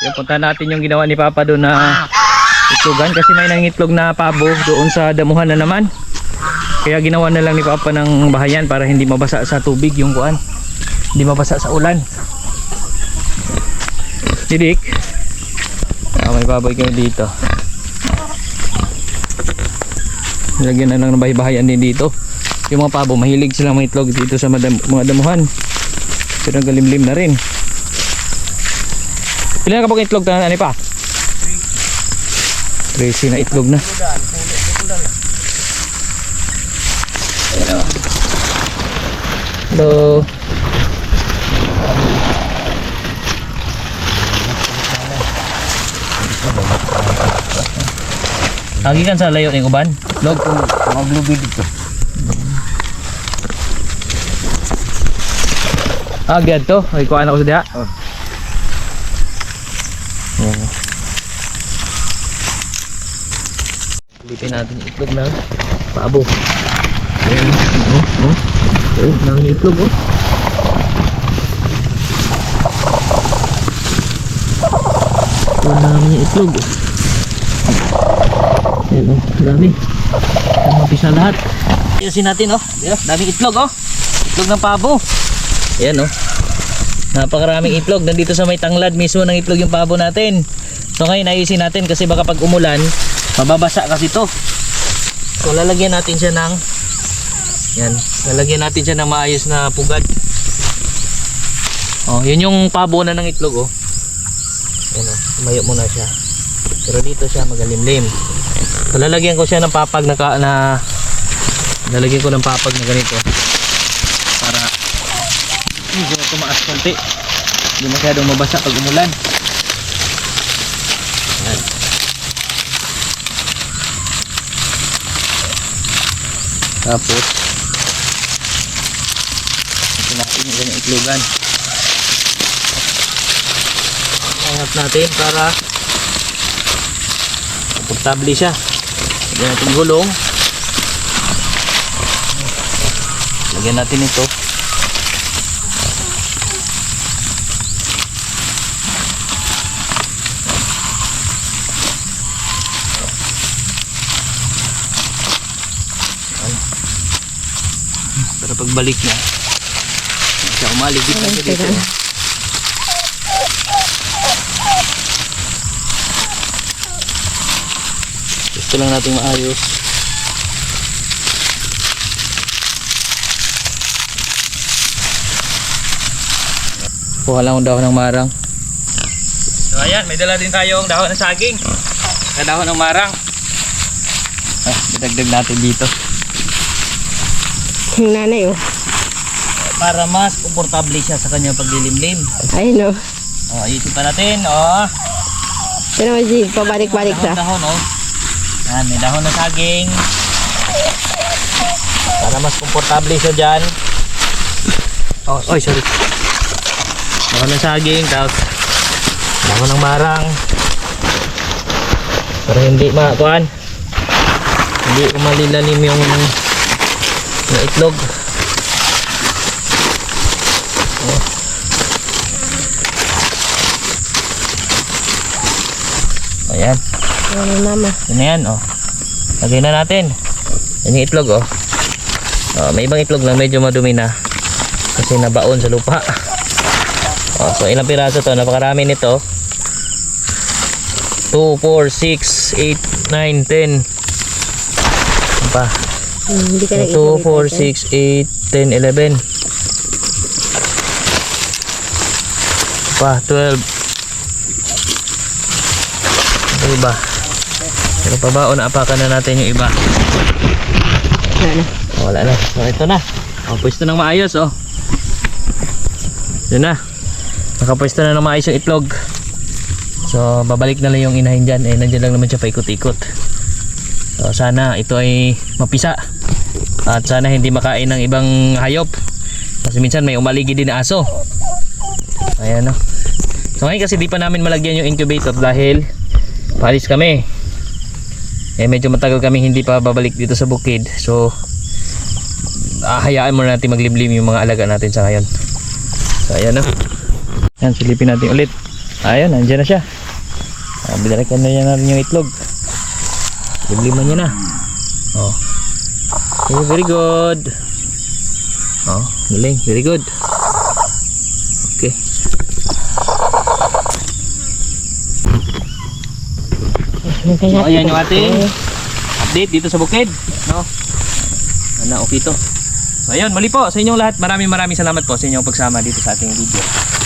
Yung punta natin yung ginawa ni Papa doon na itlogan kasi may nangitlog na pabo doon sa damuhan na naman. Kaya ginawa na lang ni Papa ng bahayan para hindi mabasa sa tubig yung kuan. Hindi mabasa sa ulan. Didik. Ah, may baboy kami dito. Lagyan na lang ng bahay-bahayan din dito. Yung mga pabo, mahilig silang mga itlog dito sa mga damuhan. Pero galimlim na rin. Ilan ka pag itlog na ano pa? 13 na itlog na. Hello. Lagi kan sa layo ni Uban? Log kung maglubi dito. Ah, gad to. Ay, kuhaan ako sa diha. Oh. Lipin natin yung itlog na pabo. Ayan. Oh, oh. Oh, nang itlog oh. Ito namin yung itlog oh. Ayan oh, dami. Ayan, mapisa lahat. Iyasin natin oh. Ayan, daming itlog oh. Itlog ng pabo. Ayan oh. Napakaraming itlog. Nandito sa may tanglad mismo ng itlog yung pabo natin. So ngayon ayusin natin kasi baka pag umulan, mababasa kasi to. So lalagyan natin siya ng yan, lalagyan natin siya ng maayos na pugad. Oh, yun yung pabo na ng itlog oh. Yan oh, tumayo muna siya. Pero dito siya magalimlim. So lalagyan ko siya ng papag na, na lalagyan ko ng papag na ganito para medyo tumaas konti hindi masyadong mabasa pag umulan tapos ito natin yung itlogan. Angat natin para komportable siya. Lagyan natin gulong. Lagyan natin ito pagbalik niya. Siya umaligid na siya dito. gusto lang natin maayos. Kuha lang ang dahon ng marang. So ayan may dala din tayong dahon ng saging. Sa dahon ng marang. Ah, idagdag natin dito Yung nanay oh. para mas komportable siya sa kanyang paglilimlim. Ayun oh. Oh, ayusin pa natin, oh. Pero G, pabalik-balik sa. Dahon, oh. Yan, may dahon na saging. Para mas komportable siya dyan. Oh, oy, sorry. Dahon ng saging, tapos dahon ng marang. Para hindi makuan. Hindi umalilalim yung, yung itlog. Ayan. Ano mama? Na yan, oh. Lagay na natin. Yan yung itlog, oh. Oh, may ibang itlog lang medyo madumi na. Kasi nabaon sa lupa. Oh, so ilang piraso to? Napakarami nito. 2, 4, 6, 8, 9, 10. Ano pa? Hmm, hindi ka nag 2, 4, 6, 8, 10, 11. Ano Pa, 12. Ano iba? Pero pa ba o naapakan na natin yung iba? Ano? Oh, wala na. So ito na. Oh, pwesto ng maayos oh. Yun na. Nakapwesto na ng maayos yung itlog. So babalik na lang yung inahin dyan. Eh nandiyan lang naman siya paikot-ikot. So sana ito ay mapisa. At sana hindi makain ng ibang hayop. Kasi minsan may umaligi din na aso. Ayan oh. So ngayon kasi di pa namin malagyan yung incubator dahil palis kami. Eh medyo matagal kami hindi pa babalik dito sa bukid. So ah, hayaan muna natin maglimlim yung mga alaga natin sa ngayon. So ayan na. Yan, silipin natin ulit. Ayun, nandiyan na siya. Binalikan na niya na yung itlog. Libliman niya na. Oh. Okay, very good. Oh, galing. Very good. Okay. So, ayan yung ating update dito sa bukid. No? Ano, okay to. So, ayun, mali po sa inyong lahat. Maraming maraming salamat po sa inyong pagsama dito sa ating video.